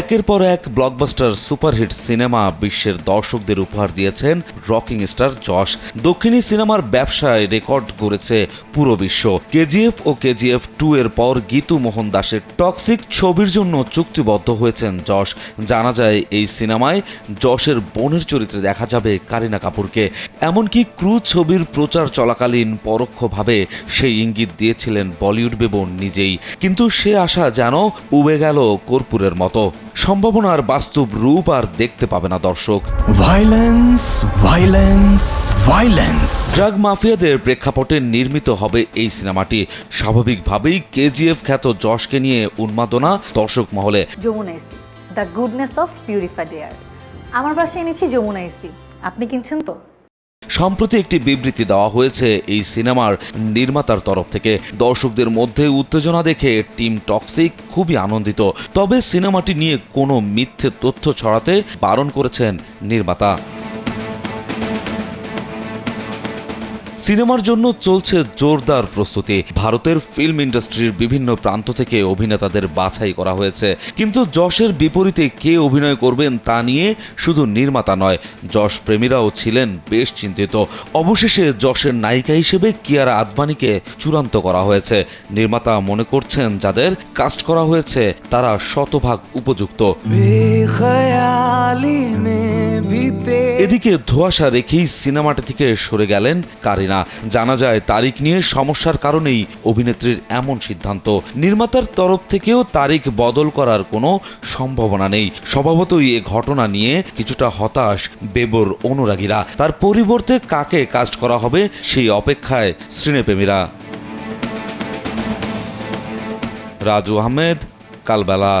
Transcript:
একের পর এক ব্লকবাস্টার সুপারহিট সিনেমা বিশ্বের দর্শকদের উপহার দিয়েছেন রকিং স্টার যশ দক্ষিণী সিনেমার ব্যবসায় রেকর্ড করেছে পুরো বিশ্ব। কেজিএফ ও কেজিএফ টু এর পর গীতু মোহন দাসের টক্সিক ছবির জন্য চুক্তিবদ্ধ হয়েছেন যশ জানা যায়, এই সিনেমায় যশের বোনের চরিত্রে দেখা যাবে কারিনা কাপুরকে। এমনকি ক্রু ছবির প্রচার চলাকালীন পরোক্ষভাবে সেই ইঙ্গিত দিয়েছিলেন বলিউড বেবন নিজেই। কিন্তু সে আশা যেন উবে গেল কর্পূরের মতো। সম্ভাবনার বাস্তব রূপ আর দেখতে পাবে না দর্শক। ভাইলেন্স ভাইলেন্স ভাইলেন্স ড্রাগ মাফিয়াদের প্রেক্ষাপটে নির্মিত হবে এই সিনেমাটি। স্বাভাবিকভাবেই কেজিএফ খ্যাত যশকে নিয়ে উন্মাদনা দর্শক মহলে। Jamuna ইস্তি the goodness of purified air আমার বাসায় এনেছি যমুনা ইস্তি আপনি কিনছেন তো? সম্প্রতি একটি বিবৃতি দেওয়া হয়েছে, এই সিনেমার নির্মাতার তরফ থেকে। দর্শকদের মধ্যে উত্তেজনা দেখে টিম টক্সিক খুবই আনন্দিত। তবে সিনেমাটি নিয়ে কোনো মিথ্যে তথ্য ছড়াতে বারণ করেছেন নির্মাতা। সিনেমার জন্য চলছে জোরদার প্রস্তুতি। ভারতের ফিল্ম ইন্ডাস্ট্রির বিভিন্ন প্রান্ত থেকে অভিনেতাদের বাছাই করা হয়েছে। কিন্তু যশের বিপরীতে কে অভিনয় করবেন তা নিয়ে শুধু নির্মাতা নয় যশ প্রেমীরাও ছিলেন বেশ চিন্তিত। অবশেষে যশের নায়িকা হিসেবে কিয়ারা আদবানিকে চূড়ান্ত করা হয়েছে। নির্মাতা মনে করছেন যাদের কাস্ট করা হয়েছে তারা শতভাগ উপযুক্ত। এদিকে ধোঁয়াশা রেখেই সিনেমাটি থেকে সরে গেলেন কারিনা জানা যায়, তারিখ নিয়ে সমস্যার কারণেই অভিনেত্রীর এমন সিদ্ধান্ত। নির্মাতার তরফ থেকেও তারিখ বদল করার কোনো সম্ভাবনা নেই। স্বভাবতই এ ঘটনা নিয়ে কিছুটা হতাশ বেবর অনুরাগীরা। তার পরিবর্তে কাকে কাস্ট করা হবে সেই অপেক্ষায় শ্রীনেপ্রেমীরা। রাজু আহমেদ, কালবেলা।